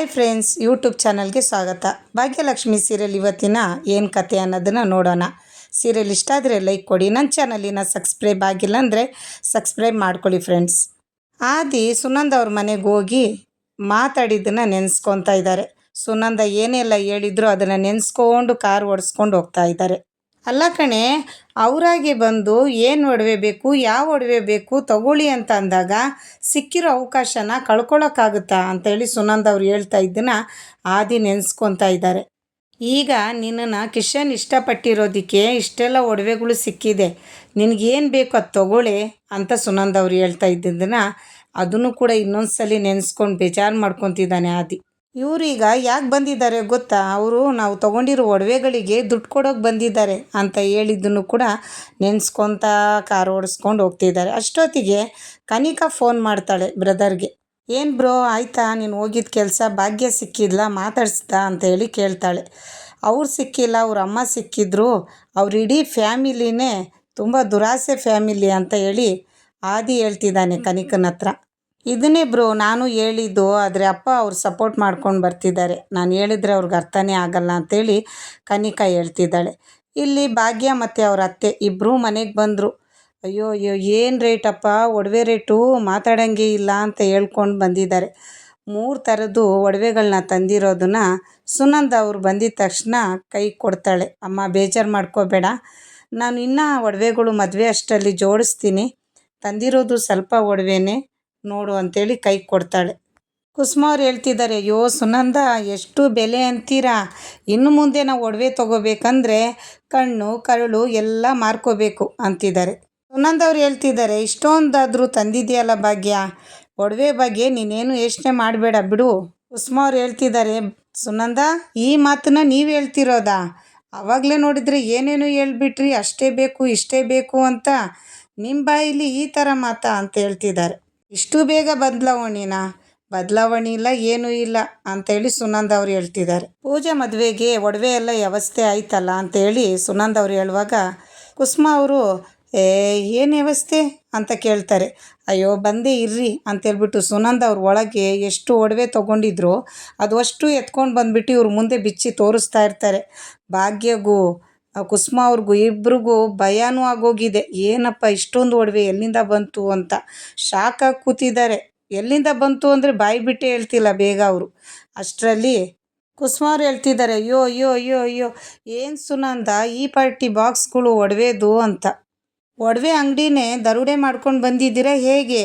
Hi friends, YouTube ಚಾನಲ್ಗೆ ಸ್ವಾಗತ. Bhagyalakshmi serial ಇವತ್ತಿನ ಏನು ಕತೆ ಅನ್ನೋದನ್ನು ನೋಡೋಣ. ಸೀರಿಯಲ್ ಇಷ್ಟ ಆದರೆ ಲೈಕ್ ಕೊಡಿ. ನನ್ನ ಚಾನಲಿನ ಸಬ್ಸ್ಕ್ರೈಬ್ ಆಗಿಲ್ಲ ಅಂದರೆ ಸಬ್ಸ್ಕ್ರೈಬ್ ಮಾಡ್ಕೊಳ್ಳಿ ಫ್ರೆಂಡ್ಸ್. ಆದಿ ಸುನಂದ ಅವ್ರ ಮನೆಗೆ ಹೋಗಿ ಮಾತಾಡಿದ್ದನ್ನು ನೆನೆಸ್ಕೊತಾ ಇದ್ದಾರೆ ಸುನಂದ ಏನೆಲ್ಲ ಹೇಳಿದ್ರು ಅದನ್ನು ನೆನೆಸ್ಕೊಂಡು ಕಾರ್ ಓಡಿಸ್ಕೊಂಡು ಹೋಗ್ತಾ ಇದ್ದಾರೆ ಅಲ್ಲ ಕಣೆ, ಅವರಾಗೆ ಬಂದು ಏನು ಒಡವೆ ಬೇಕು, ಯಾವ ಒಡವೆ ಬೇಕು ತಗೊಳ್ಳಿ ಅಂತ ಅಂದಾಗ ಸಿಕ್ಕಿರೋ ಅವಕಾಶನ ಕಳ್ಕೊಳ್ಳೋಕ್ಕಾಗುತ್ತಾ ಅಂತೇಳಿ ಸುನಂದ್ ಅವ್ರು ಹೇಳ್ತಾ ಇದ್ದನ್ನ ಆದಿ ನೆನೆಸ್ಕೊತಾ ಇದ್ದಾರೆ. ಈಗ ನಿನ್ನನ್ನು ಕಿಶನ್ ಇಷ್ಟಪಟ್ಟಿರೋದಕ್ಕೆ ಇಷ್ಟೆಲ್ಲ ಒಡವೆಗಳು ಸಿಕ್ಕಿದೆ, ನಿನಗೇನು ಬೇಕು ಅದು ತಗೊಳ್ಳಿ ಅಂತ ಸುನಂದ್ ಅವ್ರು ಹೇಳ್ತಾ ಇದ್ದಿದ್ದನ್ನು ಅದನ್ನು ಕೂಡ ಇನ್ನೊಂದು ಸಲ ನೆನೆಸ್ಕೊಂಡು ಬೇಜಾರು ಮಾಡ್ಕೊತಿದ್ದಾನೆ ಆದಿ. ಇವ್ರೀಗ ಯಾಕೆ ಬಂದಿದ್ದಾರೆ ಗೊತ್ತಾ? ಅವರು ನಾವು ತೊಗೊಂಡಿರೋ ಒಡವೆಗಳಿಗೆ ದುಡ್ಡು ಕೊಡೋಕೆ ಬಂದಿದ್ದಾರೆ ಅಂತ ಹೇಳಿದ್ದನ್ನು ಕೂಡ ನೆನೆಸ್ಕೊತಾ ಕಾರ್ ಓಡಿಸ್ಕೊಂಡು ಹೋಗ್ತಿದ್ದಾರೆ. ಅಷ್ಟೊತ್ತಿಗೆ ಕನಿಕಾ ಫೋನ್ ಮಾಡ್ತಾಳೆ ಬ್ರದರ್ಗೆ ಏನು ಬ್ರೋ ಆಯಿತಾ? ನೀನು ಹೋಗಿದ್ದ ಕೆಲಸ ಭಾಗ್ಯ ಸಿಕ್ಕಿದ್ಲ? ಮಾತಾಡಿಸ್ದ ಅಂತ ಹೇಳಿ ಕೇಳ್ತಾಳೆ. ಅವ್ರು ಸಿಕ್ಕಿಲ್ಲ, ಅವ್ರ ಅಮ್ಮ ಸಿಕ್ಕಿದ್ರು. ಅವ್ರ ಇಡೀ ಫ್ಯಾಮಿಲಿನೇ ತುಂಬ ದುರಾಸೆ ಫ್ಯಾಮಿಲಿ ಅಂತ ಹೇಳಿ ಆದಿ ಹೇಳ್ತಿದ್ದಾನೆ ಕನಿಕನ ಹತ್ರ. ಇದನ್ನೇ ಬ್ರೋ, ನಾನು ಹೇಳಿದ್ದು, ಆದರೆ ಅಪ್ಪ ಅವ್ರು ಸಪೋರ್ಟ್ ಮಾಡ್ಕೊಂಡು ಬರ್ತಿದ್ದಾರೆ. ನಾನು ಹೇಳಿದ್ರೆ ಅವ್ರಿಗೆ ಅರ್ಥನೇ ಆಗಲ್ಲ ಅಂತೇಳಿ ಕನಿಕಾ ಹೇಳ್ತಿದ್ದಾಳೆ. ಇಲ್ಲಿ ಭಾಗ್ಯ ಮತ್ತು ಅವ್ರ ಅತ್ತೆ ಇಬ್ಬರೂ ಮನೆಗೆ ಬಂದರು. ಅಯ್ಯೋ ಅಯ್ಯೋ, ಏನು ರೇಟಪ್ಪ ಒಡವೆ ರೇಟು ಮಾತಾಡೋಂಗೆ ಇಲ್ಲ ಅಂತ ಹೇಳ್ಕೊಂಡು ಬಂದಿದ್ದಾರೆ. ಮೂರು ಥರದ್ದು ಒಡವೆಗಳನ್ನ ತಂದಿರೋದನ್ನ ಸುನಂದ ಅವ್ರು ಬಂದಿದ ತಕ್ಷಣ ಕೈ ಕೊಡ್ತಾಳೆ. ಅಮ್ಮ, ಬೇಜಾರು ಮಾಡ್ಕೋಬೇಡ. ನಾನು ಇನ್ನೂ ಒಡವೆಗಳು ಮದುವೆ ಅಷ್ಟರಲ್ಲಿ ಜೋಡಿಸ್ತೀನಿ. ತಂದಿರೋದು ಸ್ವಲ್ಪ ಒಡವೆನೇ. ನೋಡು ಅಂತೇಳಿ ಕೈ ಕೊಡ್ತಾಳೆ. ಕುಸುಮ ಅವ್ರು ಹೇಳ್ತಿದ್ದಾರೆ, ಅಯ್ಯೋ ಸುನಂದ, ಎಷ್ಟು ಬೆಲೆ ಅಂತೀರಾ? ಇನ್ನು ಮುಂದೆ ನಾವು ಒಡವೆ ತೊಗೋಬೇಕಂದ್ರೆ ಕಣ್ಣು, ಕರಳು ಎಲ್ಲ ಮಾರ್ಕೋಬೇಕು, ಅಂತಿದ್ದಾರೆ. ಸುನಂದ ಅವ್ರು ಹೇಳ್ತಿದ್ದಾರೆ, ಇಷ್ಟೊಂದಾದರೂ ತಂದಿದೆಯಲ್ಲ ಭಾಗ್ಯ? ಒಡವೆ ಬಗ್ಗೆ ನೀನೇನು ಯೋಚನೆ ಮಾಡಬೇಡ ಬಿಡು. ಕುಸುಮ ಅವ್ರು ಹೇಳ್ತಿದ್ದಾರೆ, ಸುನಂದ, ಈ ಮಾತನ್ನ ನೀವು ಹೇಳ್ತಿರೋದಾ? ಆವಾಗಲೇ ನೋಡಿದರೆ ಏನೇನು ಹೇಳ್ಬಿಟ್ರಿ, ಅಷ್ಟೇ ಬೇಕು, ಇಷ್ಟೇ ಬೇಕು ಅಂತ. ನಿಮ್ಮ ಬಾಯಲ್ಲಿ ಈ ಥರ ಮಾತಾ? ಅಂತ ಹೇಳ್ತಿದ್ದಾರೆ. ಇಷ್ಟು ಬೇಗ ಬದಲಾವಣೆನ? ಬದಲಾವಣೆ ಇಲ್ಲ, ಏನೂ ಇಲ್ಲ ಅಂತೇಳಿ ಸುನಂದ ಅವ್ರು ಹೇಳ್ತಿದ್ದಾರೆ. ಪೂಜೆ ಮದುವೆಗೆ ಒಡವೆ ಎಲ್ಲ ವ್ಯವಸ್ಥೆ ಆಯ್ತಲ್ಲ ಅಂತೇಳಿ ಸುನಂದ ಅವ್ರು ಹೇಳುವಾಗ, ಕುಸುಮ ಅವರು, ಏ, ಏನು ವ್ಯವಸ್ಥೆ? ಅಂತ ಕೇಳ್ತಾರೆ. ಅಯ್ಯೋ, ಬಂದೇ ಇರ್ರಿ ಅಂತೇಳ್ಬಿಟ್ಟು ಸುನಂದ ಅವ್ರ ಒಳಗೆ ಎಷ್ಟು ಒಡವೆ ತೊಗೊಂಡಿದ್ರು, ಅದು ಅಷ್ಟು ಎತ್ಕೊಂಡು ಬಂದುಬಿಟ್ಟು ಇವ್ರ ಮುಂದೆ ಬಿಚ್ಚಿ ತೋರಿಸ್ತಾ ಇರ್ತಾರೆ. ಭಾಗ್ಯಗೂ ಕುಸುಮ ಅವ್ರಿಗೂ ಇಬ್ರಿಗೂ ಭಯನೂ ಆಗೋಗಿದೆ. ಏನಪ್ಪ ಇಷ್ಟೊಂದು ಒಡವೆ ಎಲ್ಲಿಂದ ಬಂತು ಅಂತ. ಶಾಕಾಗಿ ಕೂತಿದ್ದಾರೆ. ಎಲ್ಲಿಂದ ಬಂತು ಅಂದರೆ ಬಾಯಿ ಬಿಟ್ಟೇ ಹೇಳ್ತಿಲ್ಲ ಬೇಗ ಅವರು. ಅಷ್ಟರಲ್ಲಿ ಕುಸುಮ ಅವ್ರು ಹೇಳ್ತಿದ್ದಾರೆ, ಅಯ್ಯೋ ಅಯ್ಯೋ ಅಯ್ಯೋ ಅಯ್ಯೋ, ಏನು ಸುನಂದ ಈ ಪಾರ್ಟಿ ಬಾಕ್ಸ್ಗಳು ಒಡವೆದು ಅಂತ. ಒಡವೆ ಅಂಗಡಿನೇ ದರೋಡೆ ಮಾಡ್ಕೊಂಡು ಬಂದಿದ್ದೀರಾ ಹೇಗೆ?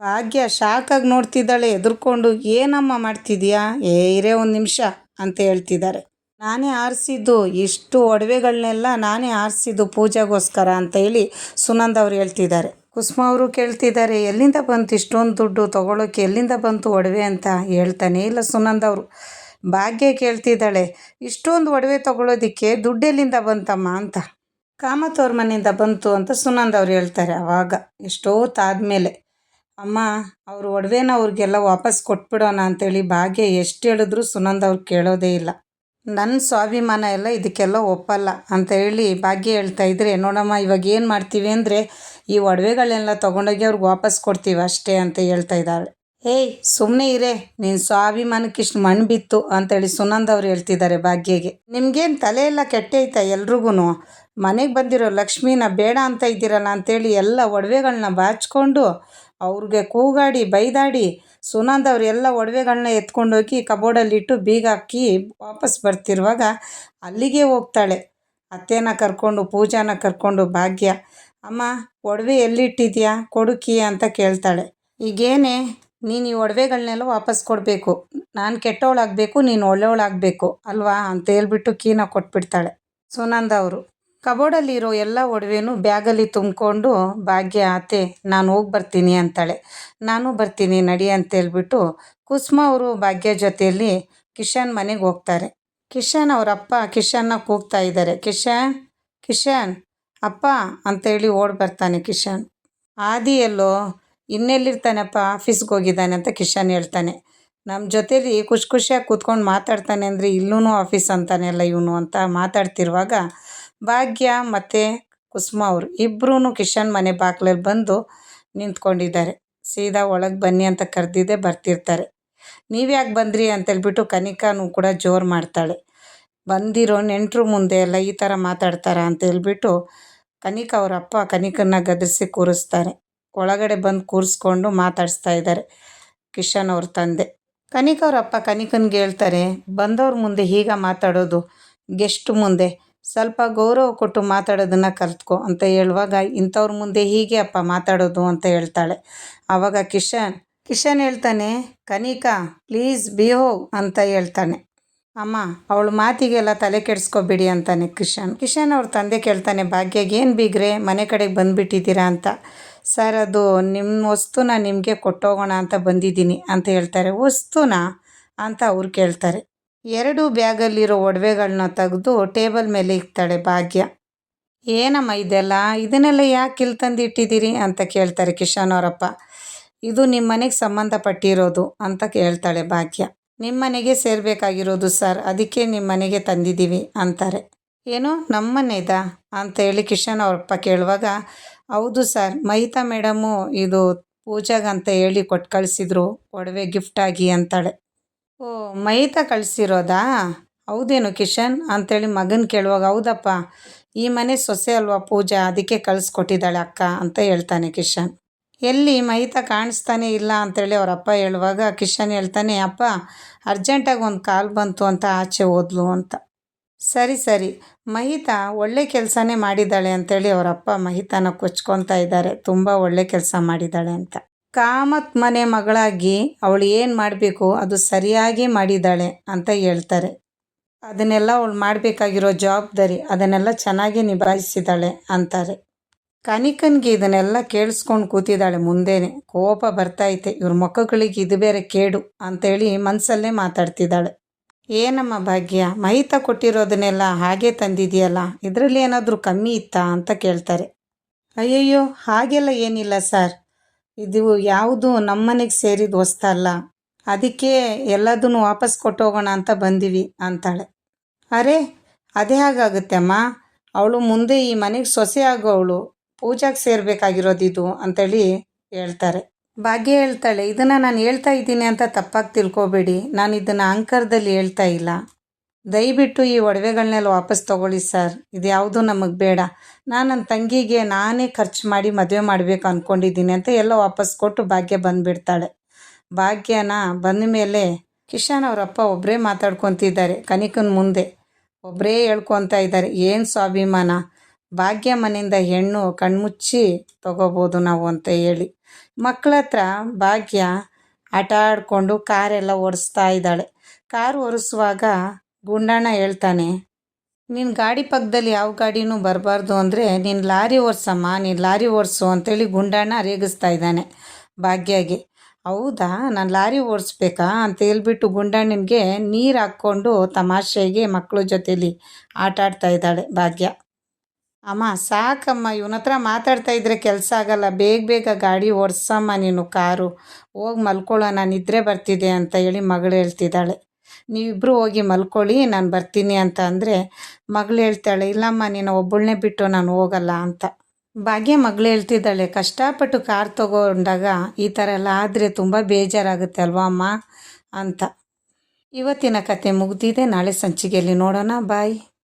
ಭಾಗ್ಯ ಶಾಕಾಗಿ ನೋಡ್ತಿದ್ದಾಳೆ, ಎದುರ್ಕೊಂಡು, ಏನಮ್ಮ ಮಾಡ್ತಿದ್ಯಾ? ಏ, ಇರೇ ಒಂದು ನಿಮಿಷ, ಅಂತ ಹೇಳ್ತಿದ್ದಾರೆ. ನಾನೇ ಆರಿಸಿದ್ದು, ಇಷ್ಟು ಒಡವೆಗಳನ್ನೆಲ್ಲ ನಾನೇ ಆರಿಸಿದ್ದು ಪೂಜೆಗೋಸ್ಕರ ಅಂತ ಹೇಳಿ ಸುನಂದ್ ಅವ್ರು ಹೇಳ್ತಿದ್ದಾರೆ. ಕುಸುಮ ಅವರು ಕೇಳ್ತಿದ್ದಾರೆ, ಎಲ್ಲಿಂದ ಬಂತು ಇಷ್ಟೊಂದು ದುಡ್ಡು ತೊಗೊಳೋಕೆ, ಎಲ್ಲಿಂದ ಬಂತು ಒಡವೆ ಅಂತ ಹೇಳ್ತಾನೆ ಇಲ್ಲ ಸುನಂದ್ ಅವರು. ಭಾಗ್ಯ ಕೇಳ್ತಿದ್ದಾಳೆ, ಇಷ್ಟೊಂದು ಒಡವೆ ತೊಗೊಳೋದಕ್ಕೆ ದುಡ್ಡು ಎಲ್ಲಿಂದ ಬಂತಮ್ಮ ಅಂತ. ಕಾಮತ್ ಅವ್ರ ಮನೆಯಿಂದ ಬಂತು ಅಂತ ಸುನಂದ್ ಅವ್ರು ಹೇಳ್ತಾರೆ ಆವಾಗ ಎಷ್ಟೊತ್ತಾದಮೇಲೆ ಅಮ್ಮ, ಅವ್ರ ಒಡವೆನ ಅವ್ರಿಗೆಲ್ಲ ವಾಪಸ್ ಕೊಟ್ಬಿಡೋಣ ಅಂತೇಳಿ ಭಾಗ್ಯ ಎಷ್ಟು ಹೇಳಿದ್ರು ಸುನಂದ್ ಅವ್ರು ಕೇಳೋದೇ ಇಲ್ಲ. ನನ್ನ ಸ್ವಾಭಿಮಾನ ಎಲ್ಲ ಇದಕ್ಕೆಲ್ಲ ಒಪ್ಪಲ್ಲ. ಅಂತ ಹೇಳಿ ಭಾಗ್ಯ ಹೇಳ್ತಾ ಇದ್ರೆ, ನೋಡಮ್ಮ, ಇವಾಗ ಏನು ಮಾಡ್ತೀವಿ ಅಂದರೆ, ಈ ಒಡವೆಗಳನ್ನೆಲ್ಲ ತೊಗೊಂಡೋಗಿ ಅವ್ರಿಗೆ ವಾಪಸ್ ಕೊಡ್ತೀವಿ ಅಷ್ಟೇ ಅಂತ ಹೇಳ್ತಾ ಇದ್ದಾಳೆ ಏಯ್ ಸುಮ್ಮನೆ ಇರೇ. ನಿನ್ನ ಸ್ವಾಭಿಮಾನಕ್ಕೆ ಇಷ್ಟು ಮಣ್ಣು ಬಿತ್ತು ಅಂತೇಳಿ ಸುನಂದ್ ಅವ್ರು ಹೇಳ್ತಿದ್ದಾರೆ ಭಾಗ್ಯಗೆ. ನಿಮ್ಗೇನು ತಲೆ ಎಲ್ಲ ಕೆಟ್ಟೈತಾ ಎಲ್ರಿಗೂ ಮನೆಗೆ ಬಂದಿರೋ ಲಕ್ಷ್ಮೀನ ಬೇಡ ಅಂತ ಇದ್ದೀರಲ್ಲ ಅಂತೇಳಿ ಎಲ್ಲ ಒಡವೆಗಳನ್ನ ಬಾಚ್ಕೊಂಡು ಅವ್ರಿಗೆ ಕೂಗಾಡಿ, ಬೈದಾಡಿ ಸುನಂದ್ ಎಲ್ಲ ಒಡವೆಗಳನ್ನ ಎತ್ಕೊಂಡೋಗಿ ಕಬೋರ್ಡಲ್ಲಿಟ್ಟು ಬೀಗ ಹಾಕಿ ವಾಪಸ್ ಬರ್ತಿರುವಾಗ ಅಲ್ಲಿಗೆ ಹೋಗ್ತಾಳೆ. ಅತ್ತೆನ ಕರ್ಕೊಂಡು, ಪೂಜಾನ ಕರ್ಕೊಂಡು ಭಾಗ್ಯ. ಅಮ್ಮ, ಒಡವೆ ಎಲ್ಲಿಟ್ಟಿದ್ಯಾ? ಕೊಡುಕಿ ಅಂತ ಕೇಳ್ತಾಳೆ. ಈಗೇನೆ ನೀನು ಈ ಒಡವೆಗಳನ್ನೆಲ್ಲ ವಾಪಸ್ ಕೊಡಬೇಕು. ನಾನು ಕೆಟ್ಟವಳಾಗಬೇಕು ನೀನು ಒಳ್ಳೆಯವಳಾಗಬೇಕು ಅಲ್ವಾ? ಅಂತ ಹೇಳ್ಬಿಟ್ಟು ಕೀನ ಕೊಟ್ಬಿಡ್ತಾಳೆ. ಸುನಂದ ಅವರು, ಕಬೋರ್ಡಲ್ಲಿರೋ ಎಲ್ಲ ಒಡವೆನೂ ಬ್ಯಾಗಲ್ಲಿ ತುಂಬಿಕೊಂಡು, ಭಾಗ್ಯ ಆತೆ ನಾನು ಹೋಗಿ ಬರ್ತೀನಿ ಅಂತಾಳೆ. ನಾನು ಬರ್ತೀನಿ, ನಡಿ ಅಂತೇಳ್ಬಿಟ್ಟು ಕುಸುಮ ಅವರು ಭಾಗ್ಯ ಜೊತೆಯಲ್ಲಿ ಕಿಶನ್ ಮನೆಗೆ ಹೋಗ್ತಾರೆ. ಕಿಶನ್ ಅವರ ಅಪ್ಪ ಕಿಶನ್ನ ಕೂಗ್ತಾ ಇದ್ದಾರೆ. ಕಿಶನ್ ಕಿಶನ್, ಅಪ್ಪ ಅಂತೇಳಿ ಓಡಿ ಬರ್ತಾನೆ ಕಿಶನ್. ಆದಿ ಎಲ್ಲೋ ಇನ್ನೆಲ್ಲಿರ್ತಾನಪ್ಪ? ಆಫೀಸ್ಗೆ ಹೋಗಿದ್ದಾನೆ ಅಂತ ಕಿಶನ್ ಹೇಳ್ತಾನೆ. ನಮ್ಮ ಜೊತೇಲಿ ಖುಷಿ ಖುಷಿಯಾಗಿ ಕೂತ್ಕೊಂಡು ಮಾತಾಡ್ತಾನೆ ಅಂದರೆ ಇಲ್ಲೂ ಆಫೀಸ್ ಅಂತಾನೆ ಅಲ್ಲ ಇವನು ಅಂತ ಮಾತಾಡ್ತಿರುವಾಗ ಭಾಗ್ಯ ಮತ್ತು ಕುಸುಮ ಅವರು ಇಬ್ಬರೂ ಕಿಶನ್ ಮನೆ ಬಾಗ್ಲಲ್ಲಿ ಬಂದು ನಿಂತ್ಕೊಂಡಿದ್ದಾರೆ. ಸೀದಾ ಒಳಗೆ ಬನ್ನಿ ಅಂತ ಕರೆದಿದ್ದೆ ಬರ್ತಿರ್ತಾರೆ. ನೀವ್ಯಾಕೆ ಬಂದ್ರಿ ಅಂತೇಳ್ಬಿಟ್ಟು ಕನಿಕಾನು ಕೂಡ ಜೋರು ಮಾಡ್ತಾಳೆ. ಬಂದಿರೋ ನೆಂಟರು ಮುಂದೆ ಎಲ್ಲ ಈ ಥರ ಮಾತಾಡ್ತಾರ ಅಂತ ಹೇಳ್ಬಿಟ್ಟು ಕನಿಕ ಅವರ ಅಪ್ಪ ಕನಿಕನ್ನ ಗದರಿಸಿ ಕೂರಿಸ್ತಾರೆ. ಒಳಗಡೆ ಬಂದು ಕೂರಿಸ್ಕೊಂಡು ಮಾತಾಡಿಸ್ತಾ ಇದ್ದಾರೆ ಕಿಶನ್ ಅವ್ರ ತಂದೆ. ಕನಿಕ ಅವ್ರ ಅಪ್ಪ ಕನಿಕನ್ಗೆ ಹೇಳ್ತಾರೆ, ಬಂದವ್ರ ಮುಂದೆ ಹೀಗ ಮಾತಾಡೋದು, ಗೆಸ್ಟ್ ಮುಂದೆ. ಸ್ವಲ್ಪ ಗೌರವ ಕೊಟ್ಟು ಮಾತಾಡೋದನ್ನು ಕಲ್ತ್ಕೊ ಅಂತ ಹೇಳುವಾಗ ಇಂಥವ್ರ ಮುಂದೆ ಹೀಗೆ ಅಪ್ಪ ಮಾತಾಡೋದು ಅಂತ ಹೇಳ್ತಾಳೆ. ಆವಾಗ ಕಿಶನ್ ಕಿಶನ್ ಹೇಳ್ತಾನೆ, ಕನಿಕಾ ಪ್ಲೀಸ್ ಬಿಹೋವ್ ಅಂತ ಹೇಳ್ತಾನೆ. ಅಮ್ಮ, ಅವಳ ಮಾತಿಗೆಲ್ಲ ತಲೆ ಕೆಡಿಸ್ಕೊಬೇಡಿ ಅಂತಾನೆ ಕಿಶನ್. ಕಿಶನ್ ಅವ್ರ ತಂದೆ ಕೇಳ್ತಾನೆ, ಭಾಗ್ಯಗೆ ಏನು ಬೀಗ್ರೆ, ಮನೆ ಕಡೆಗೆ ಬಂದುಬಿಟ್ಟಿದ್ದೀರಾ ಅಂತ. ಸರ್, ಅದು ನಿಮ್ಮ ವಸ್ತುನ ನಿಮಗೆ ಕೊಟ್ಟೋಗೋಣ ಅಂತ ಬಂದಿದ್ದೀನಿ ಅಂತ ಹೇಳ್ತಾರೆ. ವಸ್ತುನಾ ಅಂತ ಅವ್ರು ಕೇಳ್ತಾರೆ. ಎರಡು ಬ್ಯಾಗಲ್ಲಿರೋ ಒಡವೆಗಳನ್ನ ತೆಗೆದು ಟೇಬಲ್ ಮೇಲೆ ಇಕ್ತಾಳೆ ಭಾಗ್ಯ. ಏನಮ್ಮ ಇದೆಲ್ಲ? ಇದನ್ನೆಲ್ಲ ಯಾಕೆ ಇಲ್ಲಿ ತಂದು ಇಟ್ಟಿದ್ದೀರಿ ಅಂತ ಕೇಳ್ತಾರೆ ಕಿಶನ್ ಅವರಪ್ಪ. ಇದು ನಿಮ್ಮ ಮನೆಗೆ ಸಂಬಂಧಪಟ್ಟಿರೋದು ಅಂತ ಕೇಳ್ತಾಳೆ ಭಾಗ್ಯ. ನಿಮ್ಮ ಮನೆಗೆ ಸೇರಬೇಕಾಗಿರೋದು ಸರ್, ಅದಕ್ಕೆ ನಿಮ್ಮ ಮನೆಗೆ ತಂದಿದ್ದೀವಿ ಅಂತಾರೆ. ಏನು? ನಮ್ಮ ಮನೆದಾ ಅಂತ ಹೇಳಿ ಕಿಶನ್ ಅವರಪ್ಪ ಕೇಳುವಾಗ, ಹೌದು ಸರ್, ಮೈತಾ ಮೇಡಮು ಇದು ಪೂಜಾಗಂತ ಹೇಳಿ ಕೊಟ್ಟು ಕಳಿಸಿದ್ರು ಒಡವೆ ಗಿಫ್ಟಾಗಿ ಅಂತಾಳೆ. ಓ, ಮೈತಾ ಕಳಿಸಿರೋದಾ? ಹೌದೇನು ಕಿಶನ್? ಅಂತೇಳಿ ಮಗನ ಕೇಳುವಾಗ, ಹೌದಪ್ಪ, ಈ ಮನೆ ಸೊಸೆ ಅಲ್ವಾ ಪೂಜಾ, ಅದಕ್ಕೆ ಕಳಿಸ್ಕೊಟ್ಟಿದ್ದಾಳೆ ಅಕ್ಕ, ಅಂತ ಹೇಳ್ತಾನೆ ಕಿಶನ್. ಎಲ್ಲಿ ಮೈತಾ ಕಾಣಿಸ್ತಾನೆ ಇಲ್ಲ ಅಂತೇಳಿ ಅವರಪ್ಪ ಹೇಳುವಾಗ, ಕಿಶನ್ ಹೇಳ್ತಾನೆ, ಅಪ್ಪ, ಅರ್ಜೆಂಟಾಗಿ ಒಂದು ಕಾಲ್ ಬಂತು ಅಂತ ಆಚೆ ಹೋದ್ಲು, ಅಂತ. ಸರಿ ಸರಿ. ಮಹಿತಾ ಒಳ್ಳೆ ಕೆಲಸನೇ ಮಾಡಿದ್ದಾಳೆ ಅಂತೇಳಿ ಅವರಪ್ಪ ಮಹಿತಾನ ಕೊಚ್ಕೊತಾ ಇದ್ದಾರೆ. ತುಂಬ ಒಳ್ಳೆ ಕೆಲಸ ಮಾಡಿದ್ದಾಳೆ ಅಂತ. ಕಾಮತ್ ಮನೆ ಮಗಳಾಗಿ ಅವಳು ಏನು ಮಾಡಬೇಕು ಅದು ಸರಿಯಾಗಿ ಮಾಡಿದ್ದಾಳೆ ಅಂತ ಹೇಳ್ತಾರೆ. ಅದನ್ನೆಲ್ಲ ಅವಳು ಮಾಡಬೇಕಾಗಿರೋ ಜವಾಬ್ದಾರಿ ಅದನ್ನೆಲ್ಲ ಚೆನ್ನಾಗಿ ನಿಭಾಯಿಸಿದ್ದಾಳೆ ಅಂತಾರೆ. ಕನಿಕನ್ಗೆ ಇದನ್ನೆಲ್ಲ ಕೇಳಿಸ್ಕೊಂಡು ಕೂತಿದ್ದಾಳೆ ಮುಂದೆನೆ. ಕೋಪ ಬರ್ತೈತೆ ಇವ್ರ ಮಕ್ಕಳಿಗೆ ಇದು ಬೇರೆ ಕೇಡು ಅಂತೇಳಿ ಮನಸ್ಸಲ್ಲೇ ಮಾತಾಡ್ತಿದ್ದಾಳೆ. ಏನಮ್ಮ ಭಾಗ್ಯ ಮಹಿತ ಕೊಟ್ಟಿರೋದನ್ನೆಲ್ಲ ಹಾಗೆ ತಂದಿದೆಯಲ್ಲ, ಇದರಲ್ಲಿ ಏನಾದರೂ ಕಮ್ಮಿ ಇತ್ತಾ ಅಂತ ಕೇಳ್ತಾರೆ. ಅಯ್ಯಯ್ಯೋ, ಹಾಗೆಲ್ಲ ಏನಿಲ್ಲ ಸರ್. ಇದು ಯಾವುದು ನಮ್ಮನೆಗೆ ಸೇರಿದ ವಸ್ತಲ್ಲ ಅದಕ್ಕೆ ಎಲ್ಲದನ್ನು ವಾಪಸ್ ಕೊಟ್ಟೋಗೋಣ ಅಂತ ಬಂದೀವಿ ಅಂತಾಳೆ. ಅರೆ, ಅದೇ ಹಾಗಾಗುತ್ತೆ ಅಮ್ಮ. ಅವಳು ಮುಂದೆ ಈ ಮನೆಗೆ ಸೊಸೆ ಆಗೋವಳು, ಪೂಜಾಗೆ ಸೇರಬೇಕಾಗಿರೋದಿದು ಅಂತೇಳಿ ಹೇಳ್ತಾರೆ. ಭಾಗ್ಯ ಹೇಳ್ತಾಳೆ, ಇದನ್ನು ನಾನು ಹೇಳ್ತಾ ಇದ್ದೀನಿ ಅಂತ ತಪ್ಪಾಗಿ ತಿಳ್ಕೊಬೇಡಿ. ನಾನು ಇದನ್ನು ಅಂಕರದಲ್ಲಿ ಹೇಳ್ತಾ ಇಲ್ಲ. ದಯವಿಟ್ಟು ಈ ಒಡವೆಗಳನ್ನೆಲ್ಲ ವಾಪಸ್ ತೊಗೊಳ್ಳಿ ಸರ್. ಇದು ಯಾವುದು ನಮಗೆ ಬೇಡ. ನಾನು ನನ್ನ ತಂಗಿಗೆ ನಾನೇ ಖರ್ಚು ಮಾಡಿ ಮದುವೆ ಮಾಡಬೇಕು ಅಂದ್ಕೊಂಡಿದ್ದೀನಿ ಅಂತ ಎಲ್ಲ ವಾಪಸ್ ಕೊಟ್ಟು ಭಾಗ್ಯ ಬಂದುಬಿಡ್ತಾಳೆ. ಭಾಗ್ಯನ ಬಂದ ಮೇಲೆ ಕಿಶನ್ ಅವರಪ್ಪ ಒಬ್ಬರೇ ಮಾತಾಡ್ಕೊತಿದ್ದಾರೆ, ಕನಿಕನ ಮುಂದೆ. ಒಬ್ಬರೇ ಹೇಳ್ಕೊತಾ ಇದ್ದಾರೆ, ಏನು ಸ್ವಾಭಿಮಾನ? ಭಾಗ್ಯ ಮನೆಯಿಂದ ಹೆಣ್ಣು ಕಣ್ಮುಚ್ಚಿ ತಗೋಬೋದು ನಾವು ಅಂತ ಹೇಳಿ. ಮಕ್ಕಳ ಹತ್ರ ಭಾಗ್ಯ ಆಟ ಆಡಿಕೊಂಡು ಕಾರೆಲ್ಲ ಓಡಿಸ್ತಾ ಇದ್ದಾಳೆ. ಕಾರ್ ಒರೆಸುವಾಗ ಗುಂಡಣ್ಣ ಹೇಳ್ತಾನೆ ನಿನ್ನ ಗಾಡಿ ಪಕ್ಕದಲ್ಲಿ ಯಾವ ಗಾಡಿನೂ ಬರಬಾರ್ದು ಅಂದರೆ ನೀನು ಲಾರಿ ಓಡಿಸಮ್ಮ, ನೀನು ಲಾರಿ ಓಡಿಸು ಅಂತೇಳಿ ಗುಂಡಣ್ಣ ರೇಗಿಸ್ತಾ ಇದ್ದಾನೆ ಭಾಗ್ಯಗೆ. ಹೌದಾ, ನಾನು ಲಾರಿ ಓಡಿಸ್ಬೇಕಾ? ಅಂತ ಹೇಳ್ಬಿಟ್ಟು ಗುಂಡಣ್ಣನಿಗೆ ನೀರು ಹಾಕ್ಕೊಂಡು ತಮಾಷೆಗೆ ಮಕ್ಕಳ ಜೊತೇಲಿ ಆಟ ಆಡ್ತಾ ಇದ್ದಾಳೆ ಭಾಗ್ಯ. ಅಮ್ಮ, ಸಾಕಮ್ಮ, ಇವನ ಹತ್ರ ಮಾತಾಡ್ತಾ ಇದ್ರೆ ಕೆಲಸ ಆಗಲ್ಲ. ಬೇಗ ಬೇಗ ಗಾಡಿ ಓಡಿಸಮ್ಮ ನೀನು, ಕಾರು. ಹೋಗಿ ಮಲ್ಕೊಳ್ಳೋಣ ನಿದ್ರೆ ಬರ್ತಿದೆ ಅಂತ ಹೇಳಿ ಮಗಳು ಹೇಳ್ತಿದ್ದಾಳೆ. ನೀವಿಬ್ಬರು ಹೋಗಿ ಮಲ್ಕೊಳ್ಳಿ, ನಾನು ಬರ್ತೀನಿ ಅಂತ ಅಂದರೆ ಮಗಳು ಹೇಳ್ತಾಳೆ, ಇಲ್ಲಮ್ಮ, ನೀನು ಒಬ್ಬಳನ್ನೇ ಬಿಟ್ಟು ನಾನು ಹೋಗಲ್ಲ ಅಂತ. ಭಾಗ್ಯ ಮಗಳು ಹೇಳ್ತಿದ್ದಾಳೆ, ಕಷ್ಟಪಟ್ಟು ಕಾರ್ ತಗೊಂಡಾಗ ಈ ಥರ ಎಲ್ಲ ಆದರೆ ತುಂಬ ಬೇಜಾರಾಗುತ್ತೆ ಅಲ್ವಾ ಅಮ್ಮ? ಅಂತ. ಇವತ್ತಿನ ಕತೆ ಮುಗ್ದಿದೆ, ನಾಳೆ ಸಂಚಿಕೆಯಲ್ಲಿ ನೋಡೋಣ. ಬಾಯ್.